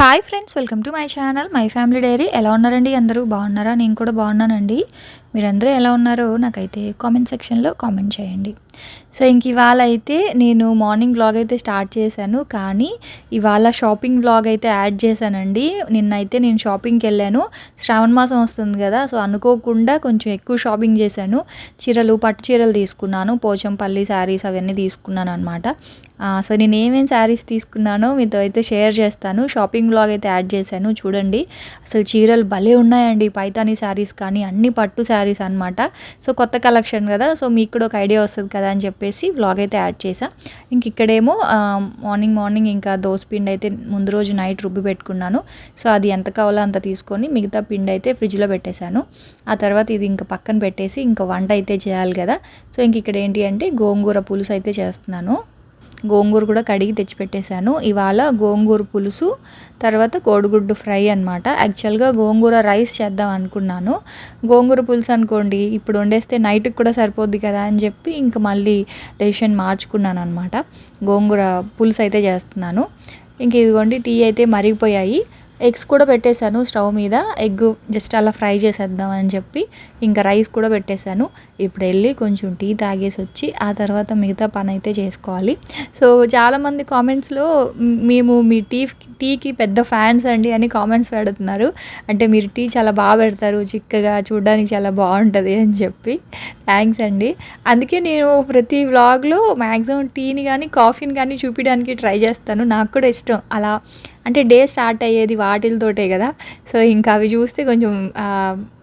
Hi friends welcome to my channel my family diary. ఎలా ఉన్నారండి అందరూ? బాగున్నారా? నేను కూడా బాగున్నానండి. మీరందరూ ఎలా ఉన్నారో నాకైతే కామెంట్ సెక్షన్లో కామెంట్ చేయండి. సో ఇంక ఇవాళ అయితే నేను మార్నింగ్ బ్లాగ్ అయితే స్టార్ట్ చేశాను కానీ ఇవాళ షాపింగ్ బ్లాగ్ అయితే యాడ్ చేశానండి. నిన్నైతే నేను షాపింగ్కి వెళ్ళాను. శ్రావణ మాసం వస్తుంది కదా సో అనుకోకుండా కొంచెం ఎక్కువ షాపింగ్ చేశాను. చీరలు పట్టు చీరలు తీసుకున్నాను పోచంపల్లి శారీస్ అవన్నీ తీసుకున్నాను అనమాట సో నేను ఏమేమి శారీస్ తీసుకున్నానో మీతో అయితే షేర్ చేస్తాను. షాపింగ్ బ్లాగ్ అయితే యాడ్ చేశాను చూడండి. అసలు చీరలు భలే ఉన్నాయండి పైతానీ శారీస్ కానీ అన్ని పట్టు శారీస్ అనమాట సో కొత్త కలెక్షన్ కదా సో మీకు కూడా ఒక ఐడియా వస్తుంది కదా అని చెప్పేసి వ్లాగ్ అయితే యాడ్ చేశాను ఇంక ఇక్కడేమో మార్నింగ్ మార్నింగ్ ఇంకా దోశ పిండి అయితే ముందు రోజు నైట్ రుబ్బి పెట్టుకున్నాను. సో అది ఎంత కావాలో అంత తీసుకొని మిగతా పిండి అయితే ఫ్రిడ్జ్లో పెట్టేశాను. ఆ తర్వాత ఇది ఇంకా పక్కన పెట్టేసి ఇంకా వంట అయితే చేయాలి కదా. సో ఇంక ఇక్కడ ఏంటి అంటే గోంగూర పులుసు అయితే చేస్తున్నాను. గోంగూర కూడా కడిగి తెచ్చిపెట్టేశాను. ఇవాళ గోంగూర పులుసు తర్వాత కోడిగుడ్డు ఫ్రై అనమాట యాక్చువల్గా గోంగూర రైస్ చేద్దాం అనుకున్నాను. గోంగూర పులుసు అనుకోండి ఇప్పుడు వండేస్తే నైట్కి కూడా సరిపోద్ది కదా అని చెప్పి ఇంకా మళ్ళీ డెసిషన్ మార్చుకున్నాను అనమాట గోంగూర పులుసు అయితే చేస్తున్నాను. ఇంక ఇదిగోండి టీ అయితే మరిగిపోయాయి. ఎగ్స్ కూడా పెట్టేశాను స్టవ్ మీద. ఎగ్ జస్ట్ అలా ఫ్రై చేసేద్దాం అని చెప్పి ఇంకా రైస్ కూడా పెట్టేశాను. ఇప్పుడు వెళ్ళి కొంచెం టీ తాగేసి వచ్చి ఆ తర్వాత మిగతా పని అయితే చేసుకోవాలి. సో చాలామంది కామెంట్స్లో మేము మీ టీ టీకి పెద్ద ఫ్యాన్స్ అండి అని కామెంట్స్ పెడుతున్నారు. అంటే మీరు టీ చాలా బాగా పెడతారు చిక్కగా చూడడానికి చాలా బాగుంటుంది అని చెప్పి. థ్యాంక్స్ అండి. అందుకే నేను ప్రతి వ్లాగ్లో మ్యాక్సిమం టీని కానీ కాఫీని కానీ చూపించడానికి ట్రై చేస్తాను. నాకు కూడా ఇష్టం. అలా అంటే డే స్టార్ట్ అయ్యేది వాటిలతోటే కదా. సో ఇంకా అవి చూస్తే కొంచెం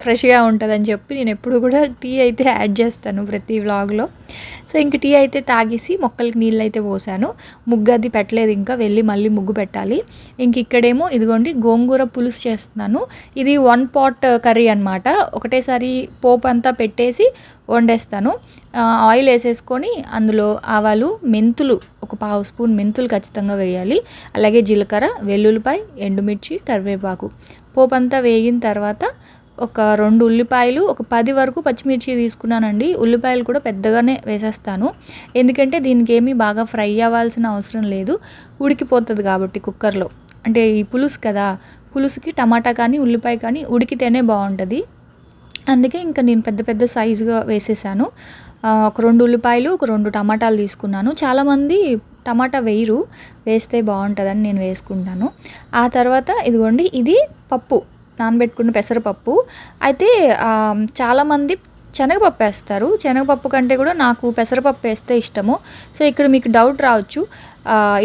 ఫ్రెష్గా ఉంటుందని చెప్పి నేను ఎప్పుడు కూడా టీ అయితే యాడ్ చేస్తాను ప్రతి వ్లాగ్లో. సో ఇంక టీ అయితే తాగేసి మొక్కలకి నీళ్ళు అయితే పోసాను. ముగ్గు అది పెట్టలేదు ఇంకా వెళ్ళి మళ్ళీ ముగ్గు పెట్టాలి. ఇంక ఇక్కడేమో ఇదిగోండి గోంగూర పులుసు చేస్తున్నాను. ఇది వన్ పాట్ కర్రీ అనమాట ఒకటేసారి పోపు అంతా పెట్టేసి వండేస్తాను. ఆయిల్ వేసేసుకొని అందులో ఆవాలు మెంతులు ఒక పావు స్పూన్ మెంతులు ఖచ్చితంగా వేయాలి. అలాగే జీలకర్ర వెల్లుల్లిపాయ ఎండుమిర్చి కరివేపాకు. పోపు అంతా వేగిన తర్వాత ఒక రెండు ఉల్లిపాయలు ఒక పది వరకు పచ్చిమిర్చి తీసుకున్నానండి. ఉల్లిపాయలు కూడా పెద్దగానే వేసేస్తాను. ఎందుకంటే దీనికి ఏమీ బాగా ఫ్రై అవ్వాల్సిన అవసరం లేదు. ఉడికిపోతుంది కాబట్టి కుక్కర్లో. అంటే ఈ పులుసు కదా పులుసుకి టమాటా కానీ ఉల్లిపాయ కానీ ఉడికితేనే బాగుంటుంది. అందుకే ఇంకా నేను పెద్ద పెద్ద సైజుగా వేసేసాను. ఒక రెండు ఉల్లిపాయలు ఒక రెండు టమాటాలు తీసుకున్నాను. చాలామంది టమాటా వేయరు వేస్తే బాగుంటుందని నేను వేసుకుంటాను. ఆ తర్వాత ఇదిగోండి ఇది పప్పు. నానబెట్టుకున్న పెసరపప్పు. అయితే చాలామంది శనగపప్పు వేస్తారు. శనగపప్పు కంటే కూడా నాకు పెసరపప్పు వేస్తే ఇష్టము. సో ఇక్కడ మీకు డౌట్ రావచ్చు.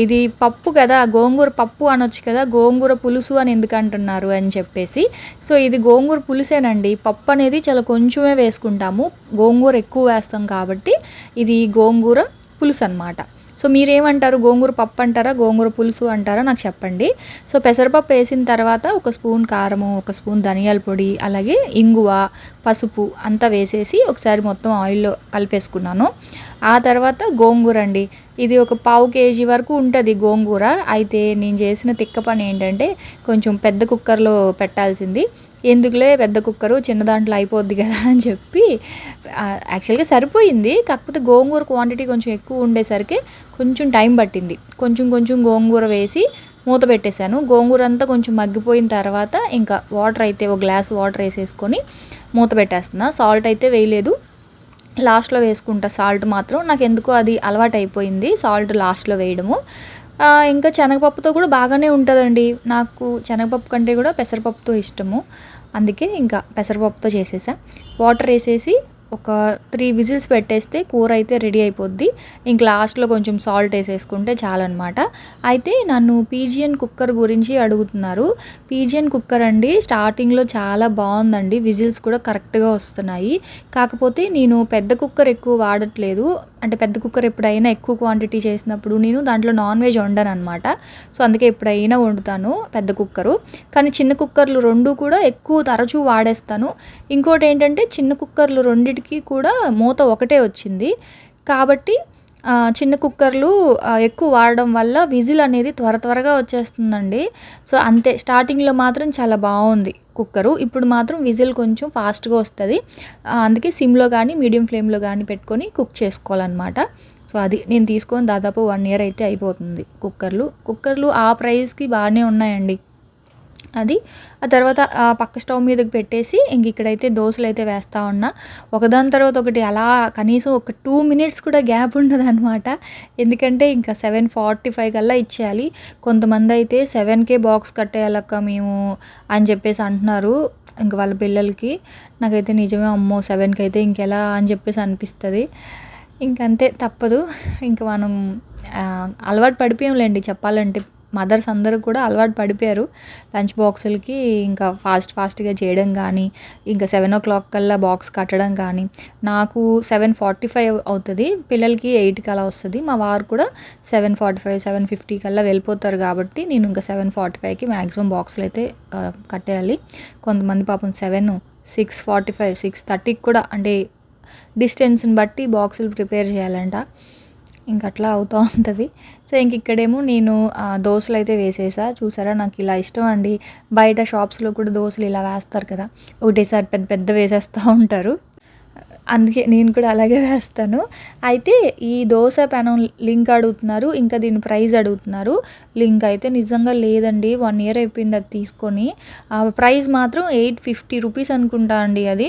ఇది పప్పు కదా గోంగూర పప్పు అనొచ్చు కదా గోంగూర పులుసు అని ఎందుకు అంటున్నారు అని చెప్పేసి. సో ఇది గోంగూర పులుసేనండి. పప్పు అనేది చాలా కొంచెమే వేసుకుంటాము. గోంగూర ఎక్కువ వేస్తాం కాబట్టి ఇది గోంగూర పులుసు అనమాట సో మీరేమంటారు? గోంగూర పప్పు అంటారా? గోంగూర పులుసు అంటారా? నాకు చెప్పండి. సో పెసరపప్పు వేసిన తర్వాత ఒక స్పూన్ కారము ఒక స్పూన్ ధనియాల పొడి అలాగే ఇంగువ పసుపు అంతా వేసేసి ఒకసారి మొత్తం ఆయిల్లో కలిపేసుకున్నాను. ఆ తర్వాత గోంగూర అండి. ఇది ఒక పావు కేజీ వరకు ఉంటుంది గోంగూర. అయితే నేను చేసిన తిక్క పని ఏంటంటే కొంచెం పెద్ద కుక్కర్లో పెట్టాల్సింది. ఎందుకులే పెద్ద కుక్కరు చిన్న దాంట్లో అయిపోద్ది కదా అని చెప్పి యాక్చువల్గా సరిపోయింది. కాకపోతే గోంగూర క్వాంటిటీ కొంచెం ఎక్కువ ఉండేసరికి కొంచెం టైం పట్టింది. కొంచెం కొంచెం గోంగూర వేసి మూత పెట్టేశాను. గోంగూర అంతా కొంచెం మగ్గిపోయిన తర్వాత ఇంకా వాటర్ అయితే ఒక గ్లాస్ వాటర్ వేసేసుకొని మూత పెట్టేస్తున్నా. సాల్ట్ అయితే వేయలేదు. లాస్ట్లో వేసుకుంటా సాల్ట్ మాత్రం. నాకు ఎందుకో అది అలవాటు అయిపోయింది సాల్ట్ లాస్ట్లో వేయడము. ఇంకా శనగపప్పుతో కూడా బాగానే ఉంటుందండి. నాకు శనగపప్పు కంటే కూడా పెసరపప్పుతో ఇష్టము. అందుకే ఇంకా పెసరపప్పుతో చేసేసా. వాటర్ వేసేసి ఒక త్రీ విజిల్స్ పెట్టేస్తే కూర అయితే రెడీ అయిపోద్ది. ఇంక లాస్ట్లో కొంచెం సాల్ట్ వేసేసుకుంటే చాలన్నమాట. అయితే నన్ను పీజియన్ కుక్కర్ గురించి అడుగుతున్నారు. పీజియన్ కుక్కర్ అండి స్టార్టింగ్లో చాలా బాగుందండి. విజిల్స్ కూడా కరెక్ట్గా వస్తున్నాయి. కాకపోతే నేను పెద్ద కుక్కర్ ఎక్కువ వాడట్లేదు. అంటే పెద్ద కుక్కర్ ఎప్పుడైనా ఎక్కువ క్వాంటిటీ చేసినప్పుడు నేను దాంట్లో నాన్ వెజ్ వండను అనమాట సో అందుకే ఎప్పుడైనా వండుతాను పెద్ద కుక్కరు. కానీ చిన్న కుక్కర్లు రెండు కూడా ఎక్కువ తరచూ వాడేస్తాను. ఇంకోటి ఏంటంటే చిన్న కుక్కర్లు రెండిటికి కూడా మూత ఒకటే వచ్చింది. కాబట్టి చిన్న కుక్కర్లు ఎక్కువ వాడడం వల్ల విజిల్ అనేది త్వర త్వరగా వచ్చేస్తుందండి. సో అంతే. స్టార్టింగ్లో మాత్రం చాలా బాగుంది. కుక్కరు. ఇప్పుడు మాత్రం విజిల్ కొంచెం ఫాస్ట్గా వస్తుంది. అందుకే సిమ్లో కానీ మీడియం ఫ్లేమ్లో కానీ పెట్టుకొని కుక్ చేసుకోవాలన్నమాట. సో అది నేను తీసుకొని దాదాపు వన్ ఇయర్ అయితే అయిపోతుంది కుక్కర్లు. కుక్కర్లు ఆ ప్రైస్కి బాగానే ఉన్నాయండి. అది. ఆ తర్వాత ఆ పక్క స్టవ్ మీదకి పెట్టేసి ఇంక ఇక్కడైతే దోశలు అయితే వేస్తూ ఉన్నా. ఒకదాని తర్వాత ఒకటి అలా కనీసం ఒక టూ మినిట్స్ కూడా గ్యాప్ ఉండదు అనమాట ఎందుకంటే ఇంకా సెవెన్ ఫార్టీ ఫైవ్ కల్లా ఇచ్చేయాలి. కొంతమంది అయితే సెవెన్కే బాక్స్ కట్టేయాలక్క మేము అని చెప్పేసి అంటున్నారు ఇంక వాళ్ళ పిల్లలకి. నాకైతే నిజమే అమ్మో సెవెన్కి అయితే ఇంకెలా అని చెప్పేసి అనిపిస్తుంది. ఇంకంతే తప్పదు. ఇంక మనం అలవాటు పడిపోయాంలేండి చెప్పాలంటే. మదర్స్ అందరూ కూడా అలవాటు పడిపోయారు. లంచ్ బాక్సులకి ఇంకా ఫాస్ట్ ఫాస్ట్గా చేయడం కానీ ఇంకా సెవెన్ ఓ క్లాక్ కల్లా బాక్స్ కట్టడం కానీ నాకు సెవెన్ ఫార్టీ ఫైవ్ అవుతుంది. పిల్లలకి ఎయిట్కి అలా వస్తుంది. మా వారు కూడా seven forty five seven fifty కల్లా వెళ్ళిపోతారు కాబట్టి నేను ఇంకా సెవెన్ ఫార్టీ ఫైవ్కి మ్యాక్సిమం బాక్సులు అయితే కట్టేయాలి. కొంతమంది పాపం seven six forty five six థర్టీకి కూడా అంటే డిస్టెన్స్ని బట్టి బాక్సులు ప్రిపేర్ చేయాలంట. ఇంక అట్లా అవుతూ ఉంటుంది. సో ఇంక ఇక్కడేమో నేను దోశలు అయితే వేసేసా. చూసారా? నాకు ఇలా ఇష్టం అండి. బయట షాప్స్లో కూడా దోశలు ఇలా వేస్తారు కదా. ఒకటేసారి పెద్ద పెద్ద వేసేస్తూ ఉంటారు. అందుకే నేను కూడా అలాగే వేస్తాను. అయితే ఈ దోశ పెనం లింక్ అడుగుతున్నారు. ఇంకా దీని ప్రైస్ అడుగుతున్నారు. లింక్ అయితే నిజంగా లేదండి. వన్ ఇయర్ అయిపోయింది అది తీసుకొని. ప్రైస్ మాత్రం ఎయిట్ ఫిఫ్టీ రూపీస్ అనుకుంటా అండి అది.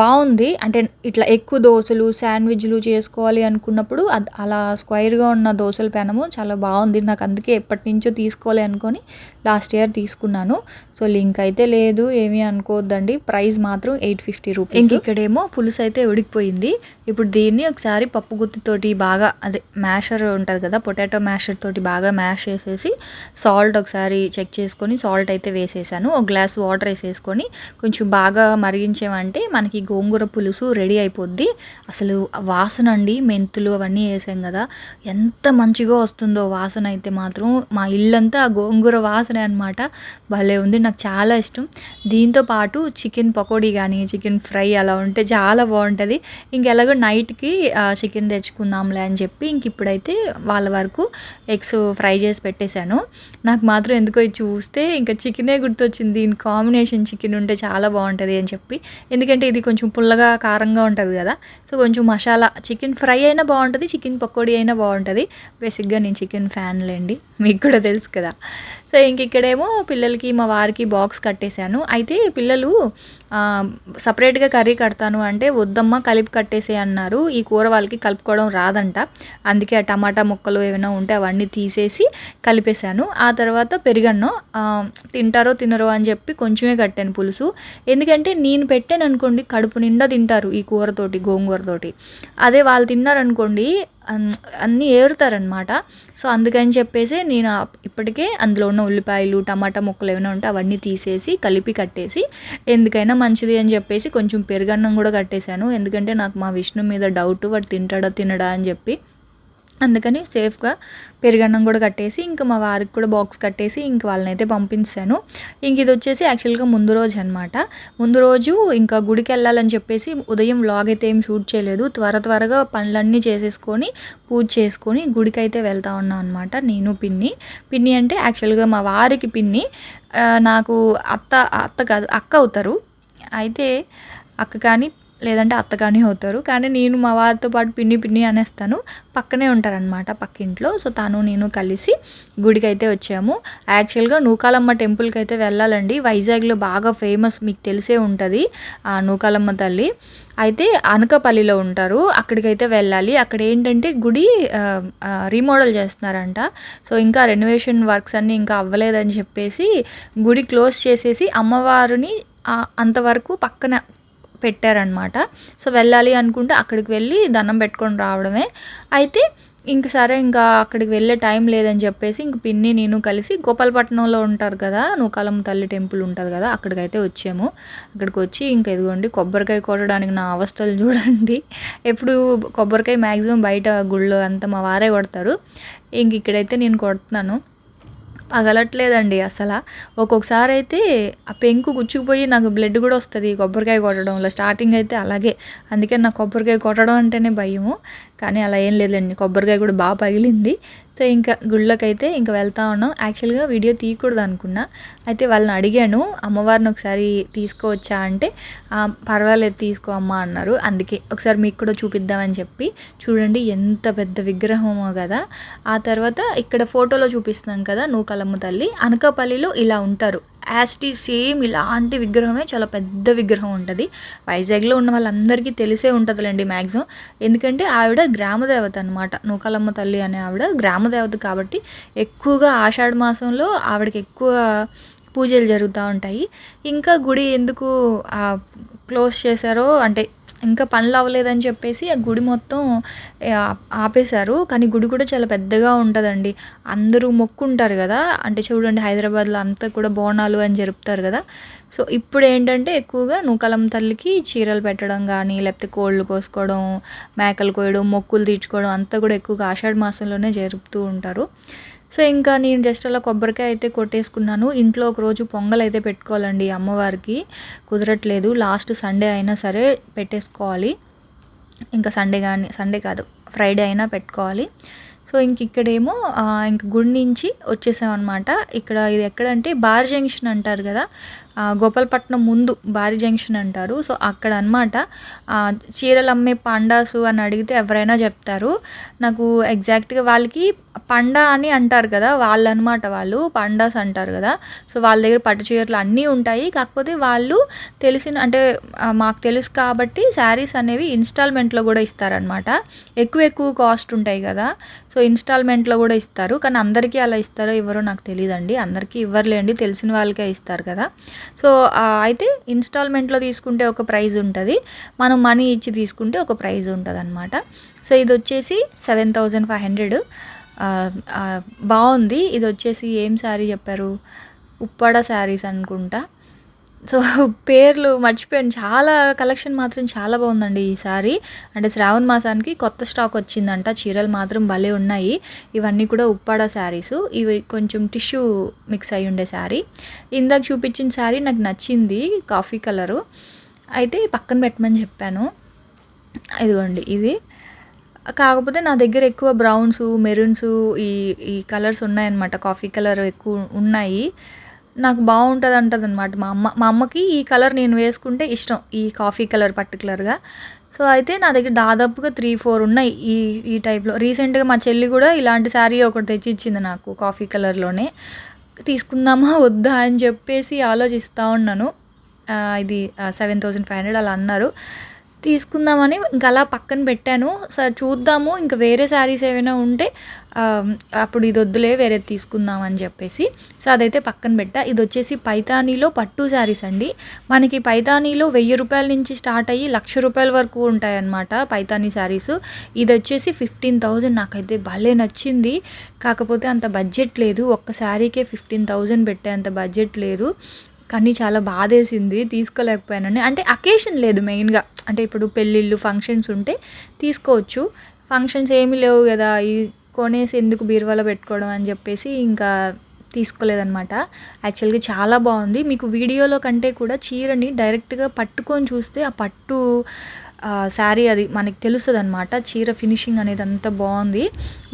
బాగుంది. అంటే ఇట్లా ఎక్కువ దోశలు శాండ్విచ్లు చేసుకోవాలి అనుకున్నప్పుడు అది అలా స్క్వైర్గా ఉన్న దోశల పెనము చాలా బాగుంది. నాకు అందుకే ఎప్పటి నుంచో తీసుకోవాలి అనుకొని లాస్ట్ ఇయర్ తీసుకున్నాను. సో లింక్ అయితే లేదు ఏమీ అనుకోవద్దండి. ప్రైస్ మాత్రం ఎయిట్ ఫిఫ్టీ రూపీస్. ఇంక ఇక్కడేమో పులుసు అయితే ఉడికిపోయింది. ఇప్పుడు దీన్ని ఒకసారి పప్పు గుత్తితోటి బాగా అదే మ్యాషర్ ఉంటుంది కదా పొటాటో మ్యాషర్ తోటి బాగా మ్యాష్ చేసేసి సాల్ట్ ఒకసారి చెక్ చేసుకొని సాల్ట్ అయితే వేసేసాను. ఒక గ్లాస్ వాటర్ వేసేసుకొని కొంచెం బాగా మరిగించామంటే మనకి గోంగూర పులుసు రెడీ అయిపోద్ది. అసలు వాసన అండి మెంతులు అవన్నీ వేసాం కదా. ఎంత మంచిగా వస్తుందో వాసన అయితే మాత్రం. మా ఇల్లంతా ఆ గోంగూర వాసనే అనమాట భలే ఉంది నాకు చాలా ఇష్టం. దీంతో పాటు చికెన్ పకోడీ కానీ చికెన్ ఫ్రై అలా ఉంటే చాలా బాగుంటుంది. ఇంకెలాగో నైట్కి చికెన్ తెచ్చుకుందాంలే అని చెప్పి ఇంక ఇప్పుడైతే వాళ్ళ వరకు ఎగ్స్ ఫ్రై చేసి పెట్టేశాను. నాకు మాత్రం ఎందుకో ఇది చూస్తే ఇంకా చికెనే గుర్తొచ్చింది. దీని కాంబినేషన్ చికెన్ ఉంటే చాలా బాగుంటుంది అని చెప్పి. ఎందుకంటే ఇది కొంచెం పుల్లగా కారంగా ఉంటుంది కదా. సో కొంచెం మసాలా చికెన్ ఫ్రై అయినా బాగుంటుంది చికెన్ పకోడీ అయినా బాగుంటుంది. బేసిక్గా నేను చికెన్ ఫ్యాన్ లేండి మీకు కూడా తెలుసు కదా. సో ఇంక ఇక్కడేమో పిల్లలకి మా వారికి బాక్స్ కట్టేశాను. అయితే పిల్లలు సపరేట్గా కర్రీ కడతాను అంటే వద్దమ్మా కలిపి కట్టేసే అన్నారు. ఈ కూర వాళ్ళకి కలుపుకోవడం రాదంట. అందుకే ఆ టమాటా ముక్కలు ఏమైనా ఉంటే అవన్నీ తీసేసి కలిపేశాను. ఆ తర్వాత పెరిగన్నం తింటారో తినరో అని చెప్పి కొంచెమే కట్టాను పులుసు. ఎందుకంటే నేను పెట్టాను అనుకోండి కడుపు నిండా తింటారు ఈ కూరతోటి గోంగూరతోటి. అదే వాళ్ళు తిన్నారనుకోండి అన్- అన్నీ ఏరుతారనమాట సో అందుకని చెప్పేసి నేను ఇప్పటికే అందులో ఉన్న ఉల్లిపాయలు టమాటా ముక్కలు ఏమైనా ఉంటే అవన్నీ తీసేసి కలిపి కట్టేసి ఎందుకైనా మంచిది అని చెప్పేసి కొంచెం పెరుగన్నం కూడా కట్టేశాను. ఎందుకంటే నాకు మా విష్ణు మీద డౌట్ వాడు తింటాడా తినడా అని చెప్పి. అందుకని సేఫ్గా పెరుగన్నం కూడా కట్టేసి ఇంకా మా వారికి కూడా బాక్స్ కట్టేసి ఇంక వాళ్ళని అయితే పంపించాను. ఇంక ఇది వచ్చేసి యాక్చువల్గా ముందు రోజు అనమాట ముందు రోజు ఇంకా గుడికి వెళ్ళాలని చెప్పేసి ఉదయం వ్లాగ్ అయితే ఏం షూట్ చేయలేదు. త్వర త్వరగా పనులన్నీ చేసేసుకొని పూజ చేసుకొని గుడికి అయితే వెళ్తా ఉన్నాం అనమాట నేను పిన్ని. పిన్ని అంటే యాక్చువల్గా మా వారికి పిన్ని. నాకు అత్త అత్త కాదు అక్క అవుతారు. అయితే అక్క కానీ లేదంటే అత్తగాని అవుతారు. కానీ నేను మా వారితో పాటు పిన్ని పిన్ని అనేస్తాను. పక్కనే ఉంటారనమాట పక్కింట్లో. సో తను నేను కలిసి గుడికి అయితే వచ్చాము. యాక్చువల్గా నూకాలమ్మ టెంపుల్కి అయితే వెళ్ళాలండి. వైజాగ్లో బాగా ఫేమస్ మీకు తెలిసే ఉంటుంది ఆ నూకాలమ్మ తల్లి. అయితే అనకపల్లిలో ఉంటారు. అక్కడికైతే వెళ్ళాలి. అక్కడ ఏంటంటే గుడి రీమోడల్ చేస్తున్నారంట. సో ఇంకా రెనోవేషన్ వర్క్స్ అన్నీ ఇంకా అవ్వలేదని చెప్పేసి గుడి క్లోజ్ చేసేసి అమ్మవారిని అంతవరకు పక్కన పెట్టారనమాట సో వెళ్ళాలి అనుకుంటే అక్కడికి వెళ్ళి దండం పెట్టుకొని రావడమే. అయితే ఇంక సరే ఇంకా అక్కడికి వెళ్ళే టైం లేదని చెప్పేసి ఇంక పిన్ని నేను కలిసి గోపాలపట్నంలో ఉంటారు కదా నూకాలమ్మ తల్లి టెంపుల్ ఉంటుంది కదా అక్కడికైతే వచ్చాము. అక్కడికి వచ్చి ఇంకా ఇదిగోండి కొబ్బరికాయ కొట్టడానికి నా అవస్థలు చూడండి. ఎప్పుడు కొబ్బరికాయ మ్యాక్సిమం బయట గుళ్ళో అంతా మా వారే కొడతారు. ఇంక ఇక్కడైతే నేను కొడుతున్నాను. పగలట్లేదండి అసలు. ఒక్కొక్కసారి అయితే ఆ పెంకు గుచ్చుకుపోయి నాకు బ్లడ్ కూడా వస్తుంది కొబ్బరికాయ కొట్టడంలో. స్టార్టింగ్ అయితే అలాగే. అందుకే నాకు కొబ్బరికాయ కొట్టడం అంటేనే భయము. కానీ అలా ఏం లేదండి. కొబ్బరికాయ కూడా బాగా పగిలింది. సో ఇంకా గుళ్ళకైతే ఇంకా వెళ్తా ఉన్నాం. యాక్చువల్గా వీడియో తీయకూడదు అనుకున్నా. అయితే వాళ్ళని అడిగాను అమ్మవారిని ఒకసారి తీసుకోవచ్చా? అంటే పర్వాలేదు తీసుకో అమ్మా అన్నారు. అందుకే ఒకసారి మీకు కూడా చూపిద్దామని చెప్పి. చూడండి ఎంత పెద్ద విగ్రహమో కదా. ఆ తర్వాత ఇక్కడ ఫోటోలో చూపిస్తున్నాం కదా నూకలమ్మ తల్లి. అనకాపల్లిలో ఇలా ఉంటారు. యాస్టీ సేమ్ ఇలాంటి విగ్రహమే చాలా పెద్ద విగ్రహం ఉంటుంది. వైజాగ్లో ఉన్న వాళ్ళందరికీ తెలిసే ఉంటుందిలేండి మ్యాక్సిమం ఎందుకంటే ఆవిడ గ్రామదేవత అనమాట నూకాలమ్మ తల్లి అనే ఆవిడ గ్రామదేవత కాబట్టి ఎక్కువగా ఆషాఢ మాసంలో ఆవిడకి ఎక్కువ పూజలు జరుగుతూ ఉంటాయి. ఇంకా గుడి ఎందుకు క్లోజ్ చేశారో అంటే ఇంకా పనులు అవ్వలేదని చెప్పేసి ఆ గుడి మొత్తం ఆ, ఆపేశారు. కానీ గుడి కూడా చాలా పెద్దగా ఉంటుందండి. అందరూ మొక్కుంటారు కదా. అంటే చూడండి హైదరాబాద్లో అంతా కూడా బోనాలు అని జరుపుతారు కదా. సో ఇప్పుడు ఏంటంటే ఎక్కువగా నూకలం తల్లికి చీరలు పెట్టడం కానీ లేకపోతే కోళ్ళు కోసుకోవడం మేకలు కోయడం మొక్కులు తీర్చుకోవడం అంతా కూడా ఎక్కువగా ఆషాఢ మాసంలోనే జరుపుతూ ఉంటారు. సో ఇంకా నేను జస్ట్ అలా కొబ్బరికాయ అయితే కొట్టేసుకున్నాను. ఇంట్లో ఒక రోజు పొంగల్ అయితే పెట్టుకోవాలండి అమ్మవారికి. కుదరట్లేదు. లాస్ట్ సండే అయినా సరే పెట్టేసుకోవాలి. ఇంకా సండే కానీ సండే కాదు ఫ్రైడే అయినా పెట్టుకోవాలి. సో ఇంక ఇక్కడేమో ఇంక గుడి నుంచి వచ్చేసామన్నమాట. ఇక్కడ ఇది ఎక్కడంటే బార్ జంక్షన్ అంటారు కదా. గోపాలపట్నం ముందు బారి జంక్షన్ అంటారు. సో అక్కడ అనమాట చీరలు అమ్మే పండాసు అని అడిగితే ఎవరైనా చెప్తారు. నాకు ఎగ్జాక్ట్గా వాళ్ళకి పండా అని అంటారు కదా వాళ్ళు అనమాట వాళ్ళు పండాస్ అంటారు కదా. సో వాళ్ళ దగ్గర పట్టు చీరలు అన్నీ ఉంటాయి. కాకపోతే వాళ్ళు తెలిసిన అంటే మాకు తెలుసు కాబట్టి శారీస్ అనేవి ఇన్స్టాల్మెంట్లో కూడా ఇస్తారనమాట ఎక్కువ ఎక్కువ కాస్ట్ ఉంటాయి కదా సో ఇన్స్టాల్మెంట్లో కూడా ఇస్తారు. కానీ అందరికీ అలా ఇస్తారో ఇవ్వరో నాకు తెలియదండి అందరికీ ఇవ్వరులేండి తెలిసిన వాళ్ళకే ఇస్తారు కదా. సో అయితే ఇన్స్టాల్మెంట్లో తీసుకుంటే ఒక ప్రైజ్ ఉంటుంది. మనం మనీ ఇచ్చి తీసుకుంటే ఒక ప్రైజ్ ఉంటుంది అనమాట సో ఇది వచ్చేసి సెవెన్ థౌజండ్ ఫైవ్ హండ్రెడ్. బాగుంది ఇది వచ్చేసి ఏం శారీ చెప్పారు? ఉప్పాడ శారీస్ అనుకుంటా. సో పేర్లు మర్చిపోయాను. చాలా కలెక్షన్ మాత్రం చాలా బాగుందండి ఈసారి అంటే శ్రావణ మాసానికి కొత్త స్టాక్ వచ్చిందంట. చీరలు మాత్రం భలే ఉన్నాయి. ఇవన్నీ కూడా ఉప్పాడ శారీస్. ఇవి కొంచెం టిష్యూ మిక్స్ అయి ఉండే శారీ. ఇందాక చూపించిన శారీ నాకు నచ్చింది కాఫీ కలరు. అయితే పక్కన పెట్టమని చెప్పాను. ఇదిగోండి ఇది. కాకపోతే నా దగ్గర ఎక్కువ బ్రౌన్స్ మెరూన్స్ ఈ ఈ కలర్స్ ఉన్నాయన్నమాట. కాఫీ కలర్ ఎక్కువ ఉన్నాయి. నాకు బాగుంటుంది అంటుంది అనమాట మా అమ్మ మా అమ్మకి ఈ కలర్ నేను వేసుకుంటే ఇష్టం ఈ కాఫీ కలర్ పర్టికులర్గా. సో అయితే నా దగ్గర దాదాపుగా త్రీ ఫోర్ ఉన్నాయి ఈ ఈ టైప్లో. రీసెంట్గా మా చెల్లి కూడా ఇలాంటి శారీ ఒకటి తెచ్చి ఇచ్చింది నాకు కాఫీ కలర్లోనే. తీసుకుందామా వద్దా అని చెప్పేసి ఆలోచిస్తూ ఉన్నాను. ఇది సెవెన్ థౌజండ్ ఫైవ్ హండ్రెడ్ అలా అన్నారు. తీసుకుందామని ఇంకా అలా పక్కన పెట్టాను. సరే చూద్దాము. ఇంకా వేరే శారీస్ ఏమైనా ఉంటే అప్పుడు ఇది వద్దులే వేరే తీసుకుందాం అని చెప్పేసి. సో అదైతే పక్కన పెట్టా. ఇది వచ్చేసి పైతానీలో పట్టు శారీస్ అండి. మనకి పైతానీలో వెయ్యి రూపాయల నుంచి స్టార్ట్ అయ్యి లక్ష రూపాయల వరకు ఉంటాయన్నమాట పైతానీ శారీస్. ఇది వచ్చేసి ఫిఫ్టీన్ థౌజండ్. నాకైతే భలే నచ్చింది. కాకపోతే అంత బడ్జెట్ లేదు. ఒక్క శారీకే ఫిఫ్టీన్ థౌజండ్ పెట్టే అంత బడ్జెట్ లేదు. కానీ చాలా బాధేసింది. తీసుకోలేకపోయానని. అంటే అకేషన్ లేదు మెయిన్గా. అంటే ఇప్పుడు పెళ్ళిళ్ళు ఫంక్షన్స్ ఉంటే తీసుకోవచ్చు. ఫంక్షన్స్ ఏమీ లేవు కదా. ఈ కొనేసి ఎందుకు బీరువాలో పెట్టుకోవడం అని చెప్పేసి ఇంకా తీసుకోలేదనమాట యాక్చువల్గా చాలా బాగుంది. మీకు వీడియోలో కంటే కూడా చీరని డైరెక్ట్గా పట్టుకొని చూస్తే ఆ పట్టు శారీ అది మనకి తెలుస్తుంది అనమాట చీర ఫినిషింగ్ అనేది అంత బాగుంది.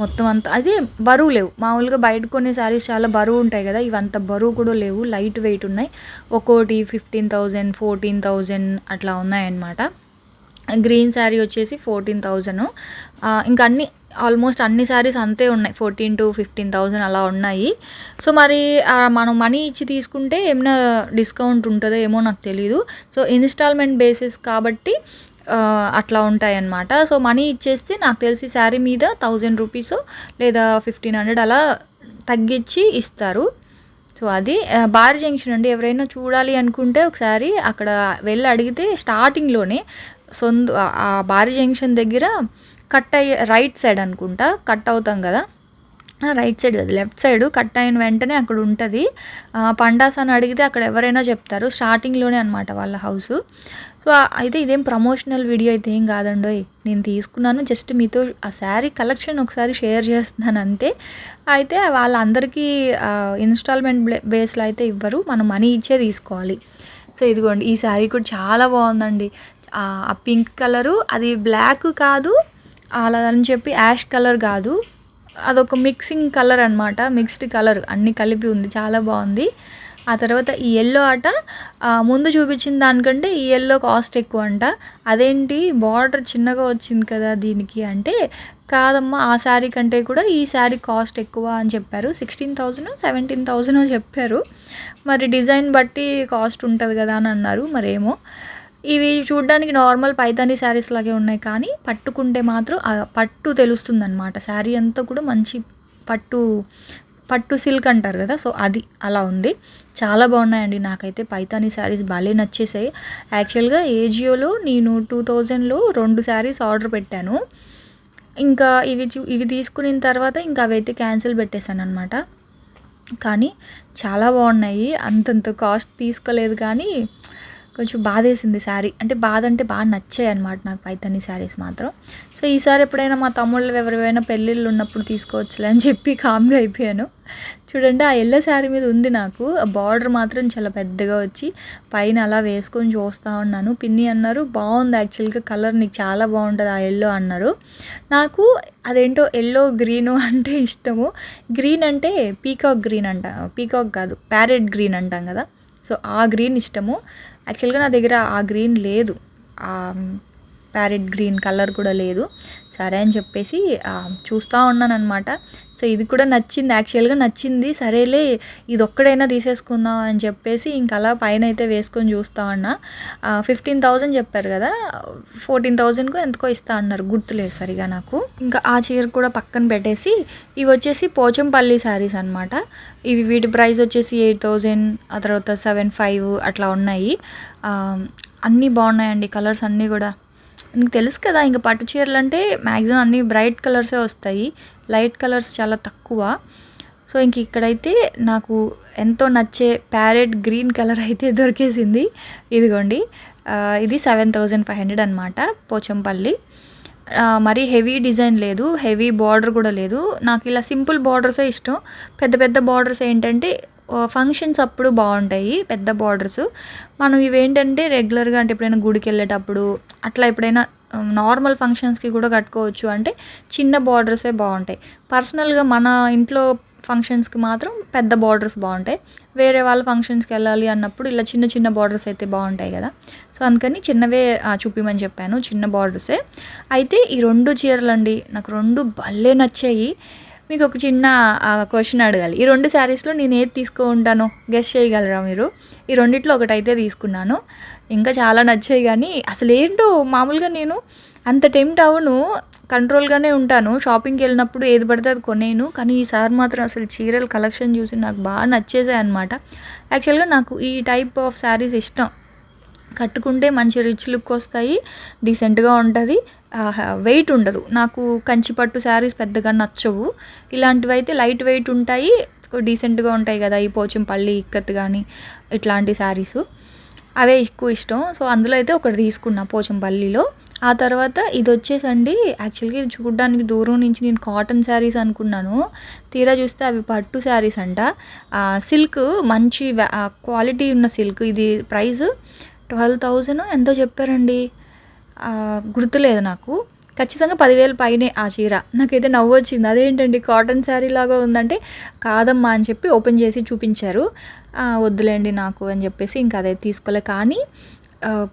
మొత్తం అంతా అదే బరువు లేవు. మామూలుగా బయట కొనే శారీస్ చాలా బరువు ఉంటాయి కదా. ఇవి అంత బరువు కూడా లేవు. లైట్ వెయిట్ ఉన్నాయి. ఒక్కోటి ఫిఫ్టీన్ థౌజండ్ ఫోర్టీన్ థౌజండ్ అట్లా ఉన్నాయన్నమాట. గ్రీన్ శారీ వచ్చేసి ఫోర్టీన్ థౌజండ్. ఇంకా అన్ని ఆల్మోస్ట్ అన్ని శారీస్ అంతే ఉన్నాయి. ఫోర్టీన్ టు ఫిఫ్టీన్ థౌజండ్ అలా ఉన్నాయి. సో మరి మనం మనీ ఇచ్చి తీసుకుంటే ఏమైనా డిస్కౌంట్ ఉంటుందో ఏమో నాకు తెలియదు సో ఇన్స్టాల్మెంట్ బేసిస్ కాబట్టి అట్లా ఉంటాయన్నమాట. సో మనీ ఇచ్చేస్తే నాకు తెలిసి శారీ మీద థౌజండ్ రూపీస్ లేదా ఫిఫ్టీన్ హండ్రెడ్ అలా తగ్గించి ఇస్తారు. సో అది బార్ జంక్షన్ అండి. ఎవరైనా చూడాలి అనుకుంటే ఒకసారి అక్కడ వెళ్ళి అడిగితే స్టార్టింగ్లోనే సొంత ఆ- ఆ బారి జంక్షన్ దగ్గర కట్ అయ్యే రైట్ సైడ్ అనుకుంటా కట్ అవుతాం కదా? రైట్ సైడ్ కదా లెఫ్ట్ సైడ్ కట్ అయిన వెంటనే అక్కడ ఉంటుంది. పండాస్ అని అడిగితే అక్కడ ఎవరైనా చెప్తారు. స్టార్టింగ్లోనే అనమాట వాళ్ళ హౌస్ సో అయితే ఇదేం ప్రమోషనల్ వీడియో అయితే ఏం కాదండోయ్. నేను తీసుకున్నాను జస్ట్ మీతో ఆ శారీ కలెక్షన్ ఒకసారి షేర్ చేస్తున్నాను అంతే. అయితే వాళ్ళందరికీ ఇన్స్టాల్మెంట్ బేస్లో అయితే ఇవ్వరు. మనం మనీ ఇచ్చే తీసుకోవాలి. సో ఇదిగోండి ఈ శారీ కూడా చాలా బాగుందండి. ఆ పింక్ కలరు అది బ్లాక్ కాదు అలా అని చెప్పి యాష్ కలర్ కాదు. అదొక మిక్సింగ్ కలర్ అనమాట మిక్స్డ్ కలర్. అన్నీ కలిపి ఉంది. చాలా బాగుంది. ఆ తర్వాత ఈ ఎల్లో ఆట ముందు చూపించిన దానికంటే ఈ ఎల్లో కాస్ట్ ఎక్కువ అంట అదేంటి? బార్డర్ చిన్నగా వచ్చింది కదా దీనికి అంటే కాదమ్మా ఆ శారీ కంటే కూడా ఈ శారీ కాస్ట్ ఎక్కువ అని చెప్పారు. సిక్స్టీన్ థౌజండ్ సెవెంటీన్ థౌజండ్ చెప్పారు. మరి డిజైన్ బట్టి కాస్ట్ ఉంటుంది కదా అని అన్నారు. మరేమో. ఇవి చూడ్డానికి నార్మల్ పైతాని శారీస్ లాగే ఉన్నాయి కానీ పట్టుకుంటే మాత్రం పట్టు తెలుస్తుంది అనమాట శారీ అంతా కూడా మంచి పట్టు పట్టు సిల్క్ అంటారు కదా సో అది అలా ఉంది. చాలా బాగున్నాయండి నాకైతే పైతాని శారీస్ భలే నచ్చేసాయి. యాక్చువల్గా ఏజియోలో నేను టూ థౌజండ్లో రెండు శారీస్ ఆర్డర్ పెట్టాను. ఇంకా ఇవి ఇవి తీసుకున్న తర్వాత ఇంకా అవైతే క్యాన్సిల్ పెట్టేశాను అనమాట కానీ చాలా బాగున్నాయి. అంతంత కాస్ట్ తీసుకోలేదు కానీ కొంచెం బాధేసింది శారీ. అంటే బాధ అంటే బాగా నచ్చాయి అనమాట నాకు పైతని శారీస్ మాత్రం. సో ఈసారి ఎప్పుడైనా మా తమ్ముళ్ళు ఎవరివైనా పెళ్ళిళ్ళు ఉన్నప్పుడు తీసుకోవచ్చులే అని చెప్పి కామ్గా అయిపోయాను. చూడండి ఆ ఎల్లో శారీ మీద ఉంది నాకు. ఆ బార్డర్ మాత్రం చాలా పెద్దగా వచ్చి పైన అలా వేసుకొని చూస్తూ ఉన్నాను. పిన్ని అన్నారు బాగుంది యాక్చువల్గా కలర్ నీకు చాలా బాగుంటుంది ఆ ఎల్లో అన్నారు. నాకు అదేంటో ఎల్లో గ్రీను అంటే ఇష్టము. గ్రీన్ అంటే పీకాక్ గ్రీన్ అంట పీకాక్ కాదు ప్యారెట్ గ్రీన్ అంటాం కదా. సో ఆ గ్రీన్ ఇష్టము. యాక్చువల్గా నా దగ్గర ఆ గ్రీన్ లేదు. ప్యారెట్ గ్రీన్ కలర్ కూడా లేదు. సరే అని చెప్పేసి చూస్తూ ఉన్నాను అనమాట సో ఇది కూడా నచ్చింది. యాక్చువల్గా నచ్చింది. సరేలే ఇది ఒక్కడైనా తీసేసుకుందాం అని చెప్పేసి ఇంకా అలా పైన అయితే వేసుకొని చూస్తూ ఉన్నా. ఫిఫ్టీన్ థౌజండ్ చెప్పారు కదా ఫోర్టీన్ థౌజండ్కు ఎంతకో ఇస్తా అన్నారు. గుర్తులేదు సరిగా నాకు. ఇంకా ఆ చీర కూడా పక్కన పెట్టేసి ఇవి వచ్చేసి పోచంపల్లి శారీస్ అనమాట ఇవి వీటి ప్రైస్ వచ్చేసి ఎయిట్ థౌజండ్ ఆ తర్వాత సెవెన్ ఫైవ్ అట్లా ఉన్నాయి. అన్నీ బాగున్నాయండి. కలర్స్ అన్నీ కూడా. మీకు తెలుసు కదా ఇంకా పట్టు చీరలు అంటే మ్యాక్సిమం అన్ని బ్రైట్ కలర్సే వస్తాయి. లైట్ కలర్స్ చాలా తక్కువ. సో ఇంక ఇక్కడైతే నాకు ఎంతో నచ్చే ప్యారెట్ గ్రీన్ కలర్ అయితే దొరికేసింది. ఇదిగోండి. ఇది సెవెన్ థౌజండ్ ఫైవ్ హండ్రెడ్ అనమాట పోచంపల్లి. మరీ హెవీ డిజైన్ లేదు హెవీ బార్డర్ కూడా లేదు. నాకు ఇలా సింపుల్ బార్డర్సే ఇష్టం. పెద్ద పెద్ద బార్డర్స్ ఏంటంటే ఫంక్షన్స్ అప్పుడు బాగుంటాయి పెద్ద బార్డర్స్ మనం ఇవేంటంటే రెగ్యులర్గా అంటే ఎప్పుడైనా గుడికి వెళ్ళేటప్పుడు అట్లా ఎప్పుడైనా నార్మల్ ఫంక్షన్స్కి కూడా కట్టుకోవచ్చు. అంటే చిన్న బార్డర్సే బాగుంటాయి. పర్సనల్గా మన ఇంట్లో ఫంక్షన్స్కి మాత్రం పెద్ద బార్డర్స్ బాగుంటాయి. వేరే వాళ్ళ ఫంక్షన్స్కి వెళ్ళాలి అన్నప్పుడు ఇలా చిన్న చిన్న బార్డర్స్ అయితే బాగుంటాయి కదా. సో అందుకని చిన్నవే చూపిమని చెప్పాను. చిన్న బార్డర్సే అయితే ఈ రెండు చీరలు అండి నాకు రెండు భలే నచ్చాయి. మీకు ఒక చిన్న క్వశ్చన్ అడగాలి. ఈ రెండు శారీస్లో నేను ఏది తీసుకుంటానో గెస్ట్ చేయగలరా మీరు? ఈ రెండిట్లో ఒకటైతే తీసుకున్నాను. ఇంకా చాలా నచ్చాయి కానీ అసలు ఏంటో మామూలుగా నేను అంత టెంప్ట్ అవును కంట్రోల్గానే ఉంటాను. షాపింగ్కి వెళ్ళినప్పుడు ఏది పడితే అది కొనేను. కానీ ఈసారి మాత్రం అసలు చీరల కలెక్షన్ చూసి నాకు బాగా నచ్చేసాయి అనమాట యాక్చువల్గా నాకు ఈ టైప్ ఆఫ్ శారీస్ ఇష్టం. కట్టుకుంటే మంచి రిచ్ లుక్ వస్తాయి డీసెంట్గా ఉంటుంది. వెయిట్ ఉండదు. నాకు కంచిపట్టు శారీస్ పెద్దగా నచ్చవు. ఇలాంటివి అయితే లైట్ వెయిట్ ఉంటాయి డీసెంట్గా ఉంటాయి కదా ఈ పోచంపల్లి ఇక్కత్ కానీ ఇట్లాంటి శారీస్. అవే ఎక్కువ ఇష్టం. సో అందులో అయితే ఒకటి తీసుకున్నా పోచంపల్లిలో. ఆ తర్వాత ఇది వచ్చేసండి యాక్చువల్గా ఇది చూడడానికి దూరం నుంచి నేను కాటన్ శారీస్ అనుకున్నాను. తీరా చూస్తే అవి పట్టు శారీస్ అంట. సిల్క్ మంచి క్వాలిటీ ఉన్న సిల్క్ ఇది ప్రైస్ ట్వెల్వ్ థౌజండ్ ఎంతో చెప్పారండి. గుర్తులేదు నాకు. ఖచ్చితంగా పదివేలు పైనే ఆ చీర. నాకైతే నవ్వు వచ్చింది. అదేంటండి కాటన్ శారీ లాగా ఉందంటే కాదమ్మా అని చెప్పి ఓపెన్ చేసి చూపించారు. వద్దులేండి నాకు అని చెప్పేసి ఇంకా అదే తీసుకోలే. కానీ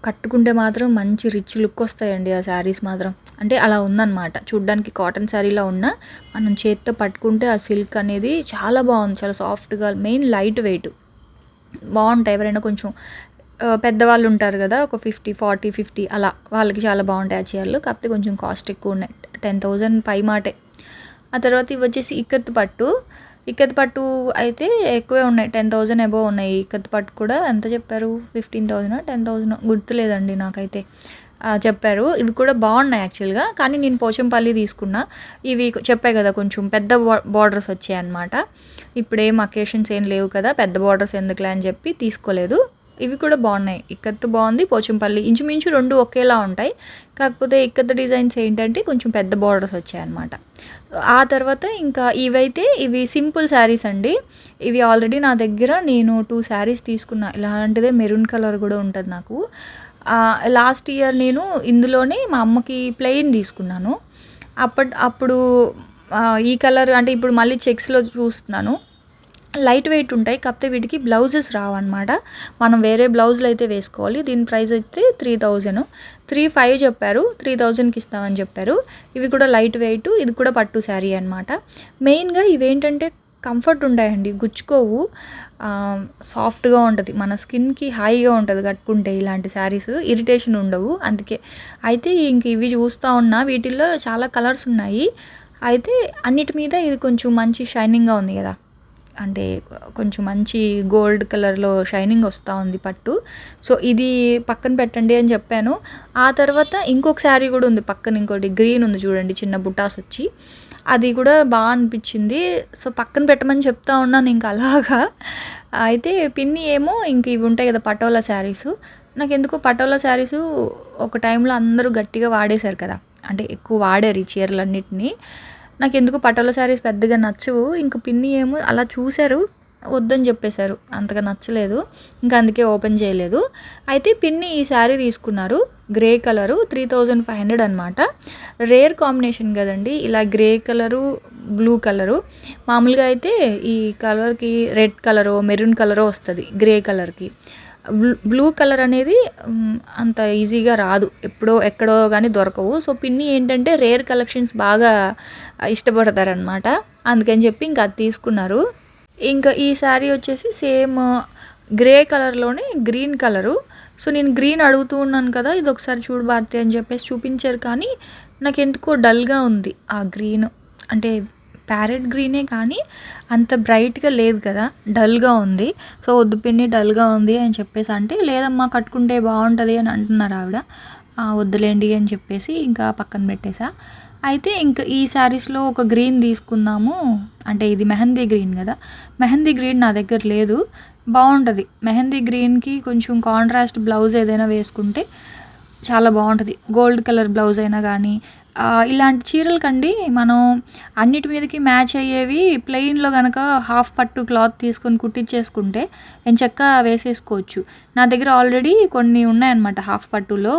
కట్టుకుంటే మాత్రం మంచి రిచ్ లుక్ వస్తాయండి ఆ శారీస్ మాత్రం. అంటే అలా ఉందన్నమాట. చూడ్డానికి కాటన్ శారీలో ఉన్న మనం చేత్తో పట్టుకుంటే ఆ సిల్క్ అనేది చాలా బాగుంది. చాలా సాఫ్ట్గా మెయిన్ లైట్ వెయిట్ బాగుంటాయి. ఎవరైనా కొంచెం పెద్దవాళ్ళు ఉంటారు కదా ఒక ఫిఫ్టీ ఫార్టీ ఫిఫ్టీ అలా వాళ్ళకి చాలా బాగుంటాయి ఆ చీరలు. కాకపోతే కొంచెం కాస్ట్ ఎక్కువ ఉన్నాయి. టెన్ థౌజండ్ పై మాటే. ఆ తర్వాత ఇవి వచ్చేసి ఇక్కత్ పట్టు. ఇక్కత్ పట్టు అయితే ఎక్కువే ఉన్నాయి. టెన్ థౌజండ్ అబోవ్ ఉన్నాయి. ఇక్కత్ పట్టు కూడా ఎంత చెప్పారు? ఫిఫ్టీన్ థౌజండ్ టెన్ థౌజండ్ గుర్తులేదండి నాకైతే. చెప్పారు. ఇవి కూడా బాగున్నాయి యాక్చువల్గా. కానీ నేను పోచంపల్లి తీసుకున్నా. ఇవి చెప్పాయి కదా కొంచెం పెద్ద బార్డర్స్ వచ్చాయి అనమాట ఇప్పుడు ఏం అకేషన్స్ ఏం లేవు కదా పెద్ద బార్డర్స్ ఎందుకులే అని చెప్పి తీసుకోలేదు. ఇవి కూడా బాగున్నాయి. ఇక్కత్తు బాగుంది పోచంపల్లి. ఇంచుమించు రెండు ఒకేలా ఉంటాయి. కాకపోతే ఇక్కత్త డిజైన్స్ ఏంటంటే కొంచెం పెద్ద బార్డర్స్ వచ్చాయన్నమాట. ఆ తర్వాత ఇంకా ఇవైతే ఇవి సింపుల్ శారీస్ అండి. ఇవి ఆల్రెడీ నా దగ్గర నేను టూ శారీస్ తీసుకున్నా. ఇలాంటిదే మెరూన్ కలర్ కూడా ఉంటుంది నాకు. లాస్ట్ ఇయర్ నేను ఇందులోనే మా అమ్మకి ప్లెయిన్ తీసుకున్నాను. అప్పటి అప్పుడు ఈ కలర్ అంటే ఇప్పుడు మళ్ళీ చెక్స్లో చూస్తున్నాను. లైట్ వెయిట్ ఉంటాయి. కాకపోతే వీటికి బ్లౌజెస్ రావన్నమాట. మనం వేరే బ్లౌజులు అయితే వేసుకోవాలి. దీని ప్రైస్ అయితే త్రీ థౌజండ్. త్రీ ఫైవ్ చెప్పారు. త్రీ థౌజండ్కి ఇస్తామని చెప్పారు. ఇవి కూడా లైట్ వెయిట్ ఇది కూడా పట్టు శారీ అనమాట మెయిన్గా ఇవేంటంటే కంఫర్ట్ ఉంటాయండి. గుచ్చుకోవు. సాఫ్ట్గా ఉంటుంది. మన స్కిన్కి హాయిగా ఉంటుంది కట్టుకుంటే ఇలాంటి శారీస్. ఇరిటేషన్ ఉండవు. అందుకే అయితే ఇంక ఇవి చూస్తూ ఉన్నా. వీటిల్లో చాలా కలర్స్ ఉన్నాయి. అయితే అన్నిటి మీద ఇది కొంచెం మంచి షైనింగ్గా ఉంది కదా. అంటే కొంచెం మంచి గోల్డ్ కలర్లో షైనింగ్ వస్తూ ఉంది పట్టు. సో ఇది పక్కన పెట్టండి అని చెప్పాను. ఆ తర్వాత ఇంకొక శారీ కూడా ఉంది పక్కన ఇంకోటి గ్రీన్ ఉంది చూడండి చిన్న బుటాస్ వచ్చి. అది కూడా బాగా అనిపించింది. సో పక్కన పెట్టమని చెప్తా ఉన్నాను ఇంకా అలాగా. అయితే పిన్ని ఏమో ఇంక ఇవి ఉంటాయి కదా పటోలా శారీస్. నాకు ఎందుకో పటోలా శారీస్ ఒక టైంలో అందరూ గట్టిగా వాడేశారు కదా. అంటే ఎక్కువ వాడారు ఈ చీరలన్నిటినీ. నాకు ఎందుకు పటోల శారీస్ పెద్దగా నచ్చవు. ఇంకా పిన్ని ఏమో అలా చూశారు వద్దని చెప్పేశారు. అంతగా నచ్చలేదు. ఇంకా అందుకే ఓపెన్ చేయలేదు. అయితే పిన్ని ఈ శారీ తీసుకున్నారు grey colour three thousand five hundred అనమాట రేర్ కాంబినేషన్ కదండి ఇలా గ్రే కలరు బ్లూ కలరు. మామూలుగా అయితే ఈ కలర్కి రెడ్ కలరో మెరూన్ కలరో వస్తుంది గ్రే కలర్కి. బ్లూ కలర్ అనేది అంత ఈజీగా రాదు. ఎప్పుడో ఎక్కడో కానీ దొరకవు. సో పిన్ని ఏంటంటే రేర్ కలెక్షన్స్ బాగా ఇష్టపడతారనమాట అందుకని చెప్పి ఇంకా అది తీసుకున్నారు. ఇంకా ఈ శారీ వచ్చేసి సేమ్ గ్రే కలర్లోనే గ్రీన్ కలరు. సో నేను గ్రీన్ అడుగుతూ ఉన్నాను కదా ఇది ఒకసారి చూడు భారతి అని చెప్పేసి చూపించారు. కానీ నాకు ఎందుకో డల్గా ఉంది ఆ గ్రీన్. అంటే ప్యారెట్ గ్రీనే కానీ అంత బ్రైట్గా లేదు కదా డల్గా ఉంది. సో వద్దు పిన్ని డల్గా ఉంది అని చెప్పేసి అంటే లేదమ్మా కట్టుకుంటే బాగుంటుంది అని అంటున్నారు ఆవిడ. వద్దులేండి అని చెప్పేసి ఇంకా పక్కన పెట్టేసా. అయితే ఇంకా ఈ శారీస్లో ఒక గ్రీన్ తీసుకుందాము. అంటే ఇది మెహందీ గ్రీన్ కదా. మెహందీ గ్రీన్ నా దగ్గర లేదు. బాగుంటుంది. మెహందీ గ్రీన్కి కొంచెం కాంట్రాస్ట్ బ్లౌజ్ ఏదైనా వేసుకుంటే చాలా బాగుంటుంది. గోల్డ్ కలర్ బ్లౌజ్ అయినా కానీ ఇలాంటి చీరలు కండి మనం అన్నిటి మీదకి మ్యాచ్ అయ్యేవి ప్లెయిన్లో కనుక హాఫ్ పట్టు క్లాత్ తీసుకొని కుట్టించేసుకుంటే ఎంచక్కా వేసేసుకోవచ్చు. నా దగ్గర ఆల్రెడీ కొన్ని ఉన్నాయన్నమాట హాఫ్ పట్టులో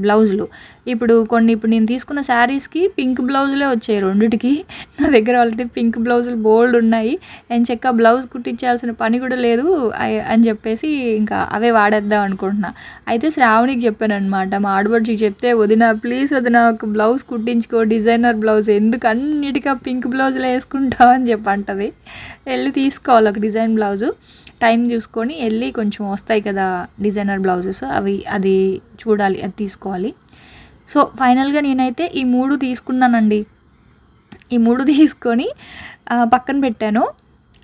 బ్లౌజులు. ఇప్పుడు కొన్ని ఇప్పుడు నేను తీసుకున్న శారీస్కి పింక్ బ్లౌజులే వచ్చాయి రెండిటికి. నా దగ్గర ఆల్రెడీ పింక్ బ్లౌజులు బోల్డ్ ఉన్నాయి. ఎంచక్క బ్లౌజ్ కుట్టించాల్సిన పని కూడా లేదు అని చెప్పేసి ఇంకా అవే వాడేద్దాం అనుకుంటున్నా. అయితే శ్రావణికి చెప్పాను అనమాట మా ఆడబడికి చెప్తే వదిన ప్లీజ్ వదిన ఒక బ్లౌజ్ కుట్టించుకో డిజైనర్ బ్లౌజ్. ఎందుకు అన్నిటిగా పింక్ బ్లౌజులు వేసుకుంటావు? అని చెప్పి అంటది. వెళ్ళి తీసుకోవాలి ఒక డిజైన్ బ్లౌజు. టైం చూసుకొని వెళ్ళి కొంచెం వస్తాయి కదా డిజైనర్ బ్లౌజెస్ అవి అది చూడాలి అది తీసుకోవాలి. సో ఫైనల్గా నేనైతే ఈ మూడు తీసుకున్నానండి. ఈ మూడు తీసుకొని పక్కన పెట్టాను.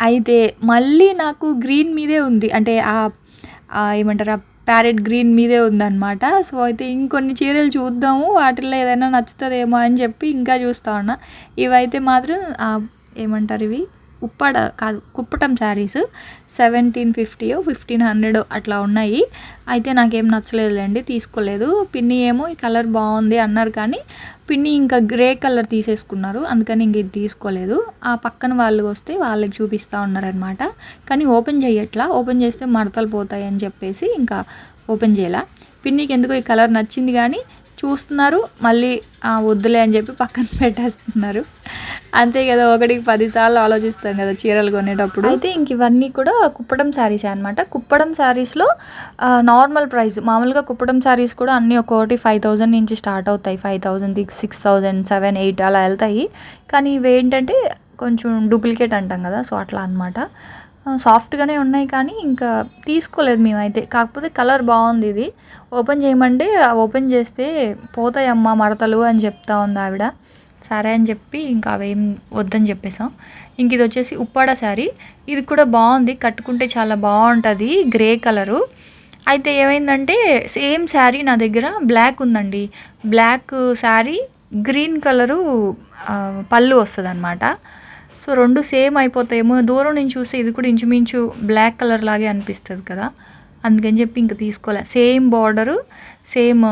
అయితే మళ్ళీ నాకు గ్రీన్ మీదే ఉంది. అంటే ఆ ఏమంటారు ఆ ప్యారెట్ గ్రీన్ మీదే ఉందన్నమాట. సో అయితే ఇంకొన్ని చీరలు చూద్దాము వాటిల్లో ఏదైనా నచ్చుతుందేమో అని చెప్పి ఇంకా చూస్తా ఉన్నా. ఇవైతే మాత్రం ఏమంటారు ఇవి? ఉప్పడ కాదు Kuppadam saris seventeen fifty fifteen hundred అట్లా ఉన్నాయి. అయితే నాకేం నచ్చలేదులేండి తీసుకోలేదు. పిన్ని ఏమో ఈ కలర్ బాగుంది అన్నారు కానీ పిన్ని ఇంకా గ్రే కలర్ తీసేసుకున్నారు. అందుకని ఇంక ఇది తీసుకోలేదు. ఆ పక్కన వాళ్ళు వస్తే వాళ్ళకి చూపిస్తూ ఉన్నారనమాట కానీ ఓపెన్ చేయట్లా ఓపెన్ చేస్తే మడతలు పోతాయి అని చెప్పేసి ఇంకా ఓపెన్ చేయాల. పిన్నికి ఎందుకో ఈ కలర్ నచ్చింది కానీ చూస్తున్నారు. మళ్ళీ వద్దులే అని చెప్పి పక్కన పెట్టేస్తున్నారు. అంతే కదా ఒకటికి పదిసార్లు ఆలోచిస్తాం కదా చీరలు కొనేటప్పుడు. అయితే ఇంక ఇవన్నీ కూడా కుప్పడం శారీస్ అనమాట కుప్పడం శారీస్లో నార్మల్ ప్రైస్ మామూలుగా కుప్పడం శారీస్ కూడా అన్నీ ఒక్కొక్కటి ఫైవ్ థౌజండ్ నుంచి స్టార్ట్ అవుతాయి. Five thousand six thousand seven eight అలా వెళ్తాయి. కానీ ఇవి ఏంటంటే కొంచెం డూప్లికేట్ అంటాం కదా సో అట్లా అనమాట సాఫ్ట్గానే ఉన్నాయి కానీ ఇంకా తీసుకోలేదు మేమైతే. కాకపోతే కలర్ బాగుంది ఇది. ఓపెన్ చేయమంటే ఓపెన్ చేస్తే పోతాయమ్మా మడతలు అని చెప్తా ఉంది ఆవిడ. సరే అని చెప్పి ఇంకా అవేం వద్దని చెప్పేసాం ఇంక ఇది వచ్చేసి ఉప్పాడ శారీ. ఇది కూడా బాగుంది కట్టుకుంటే చాలా బాగుంటుంది గ్రే కలరు. అయితే ఏమైందంటే సేమ్ శారీ నా దగ్గర బ్లాక్ ఉందండి. బ్లాక్ శారీ గ్రీన్ కలరు పళ్ళు వస్తుంది అనమాట సో రెండు సేమ్ అయిపోతాయేమో. దూరం నుంచి చూస్తే ఇది కూడా ఇంచుమించు బ్లాక్ కలర్ లాగే అనిపిస్తుంది కదా. అందుకని చెప్పి ఇంక తీసుకోలే. Same border same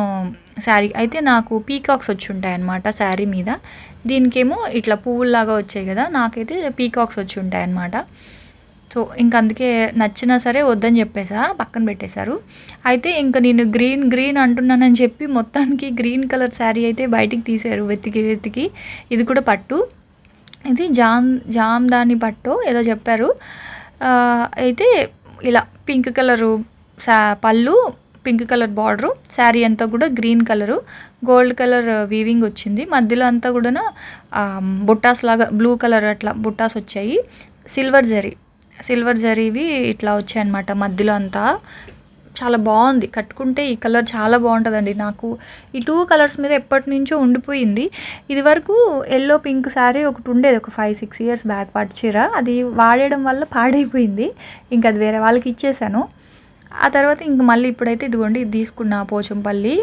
sari. అయితే నాకు పీకాక్స్ వచ్చి ఉంటాయి శారీ మీద. దీనికేమో ఇట్లా పువ్వుల్లాగా వచ్చాయి కదా నాకైతే పీకాక్స్ వచ్చి ఉంటాయి అన్నమాట సో ఇంక అందుకే నచ్చినా సరే వద్దని చెప్పేసా పక్కన పెట్టేశారు. అయితే ఇంకా నేను గ్రీన్ గ్రీన్ అంటున్నానని చెప్పి మొత్తానికి గ్రీన్ కలర్ శారీ అయితే బయటికి తీశారు వెతికి వెతికి. ఇది కూడా పట్టు. ఇది జామ్ జామ్ దాని పట్టు ఏదో చెప్పారు. అయితే ఇలా పింక్ కలరు సా పళ్ళు పింక్ కలర్ బార్డరు శారీ అంతా కూడా green colour gold colour uh, weaving వచ్చింది. మధ్యలో అంతా కూడా బుట్టాస్ లాగా బ్లూ కలర్ అట్లా బుట్టాస్ వచ్చాయి. సిల్వర్ జరీ సిల్వర్ జరీవి ఇట్లా వచ్చాయన్నమాట మధ్యలో అంతా. చాలా బాగుంది. కట్టుకుంటే ఈ కలర్ చాలా బాగుంటుందండి నాకు. ఈ టూ కలర్స్ మీద ఎప్పటి నుంచో ఉండిపోయింది. ఇది వరకు ఎల్లో పింక్ శారీ ఒకటి ఉండేది ఒక ఫైవ్ సిక్స్ ఇయర్స్ బ్యాక్ పట్టు చీర అది వాడేయడం వల్ల పాడైపోయింది. ఇంకా అది వేరే వాళ్ళకి ఇచ్చేసాను. ఆ తర్వాత ఇంక మళ్ళీ ఇప్పుడైతే ఇదిగోండి ఇది తీసుకున్న పోచంపల్లి.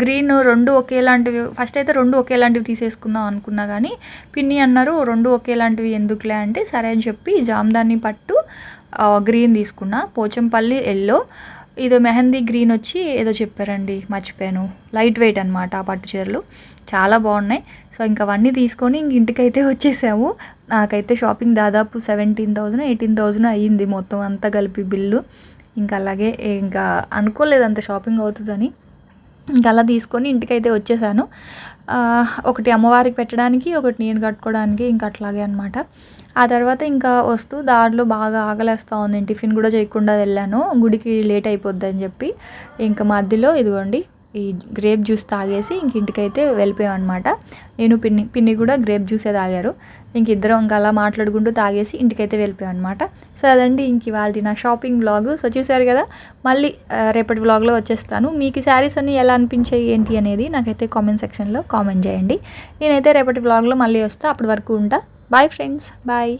గ్రీన్ రెండు ఒకేలాంటివి ఫస్ట్ అయితే రెండు ఒకేలాంటివి తీసేసుకుందాం అనుకున్నా కానీ పిన్ని అన్నారు రెండు ఒకేలాంటివి ఎందుకులే అంటే సరే అని చెప్పి జామ్దాని పట్టు గ్రీన్ తీసుకున్నా. పోచంపల్లి ఎల్లో ఇదో మెహందీ గ్రీన్ వచ్చి ఏదో చెప్పారండి మర్చిపోయాను. లైట్ వెయిట్ అనమాట ఆ పట్టు చీరలు. చాలా బాగున్నాయి. సో ఇంకా అవన్నీ తీసుకొని ఇంక ఇంటికైతే వచ్చేసాము. నాకైతే షాపింగ్ దాదాపు సెవెంటీన్ థౌజండ్ ఎయిటీన్ థౌజండ్ అయ్యింది మొత్తం అంతా కలిపి బిల్లు. ఇంకా అలాగే ఇంకా అనుకోలేదు అంత షాపింగ్ అవుతుందని. ఇంకా అలా తీసుకొని ఇంటికైతే వచ్చేసాను. ఒకటి అమ్మవారికి పెట్టడానికి ఒకటి నేను కట్టుకోవడానికి ఇంకా అట్లాగే అనమాట ఆ తర్వాత ఇంకా వస్తూ దారిలో బాగా ఆకలేస్తూ ఉంది. టిఫిన్ కూడా చేయకుండా వెళ్ళాను. గుడికి లేట్ అయిపోద్ది అని చెప్పి. ఇంకా మధ్యలో ఇదిగోండి ఈ గ్రేప్ జ్యూస్ తాగేసి ఇంక ఇంటికైతే వెళ్ళిపోయాం అనమాట నేను పిన్ని పిన్ని కూడా గ్రేప్ జ్యూసే తాగారు. ఇంక ఇద్దరం ఇంకా అలా మాట్లాడుకుంటూ తాగేసి ఇంటికైతే వెళ్ళిపోయాం అనమాట సో అదండి ఇంక ఇవాళ నా షాపింగ్ బ్లాగ్. సో చూసారు కదా మళ్ళీ రేపటి బ్లాగ్లో వచ్చేస్తాను. మీకు ఈ శారీస్ అన్ని ఎలా అనిపించాయి ఏంటి అనేది నాకైతే కామెంట్ సెక్షన్లో కామెంట్ చేయండి. నేనైతే రేపటి బ్లాగ్లో మళ్ళీ వస్తా. అప్పటి వరకు ఉంటా. Bye friends bye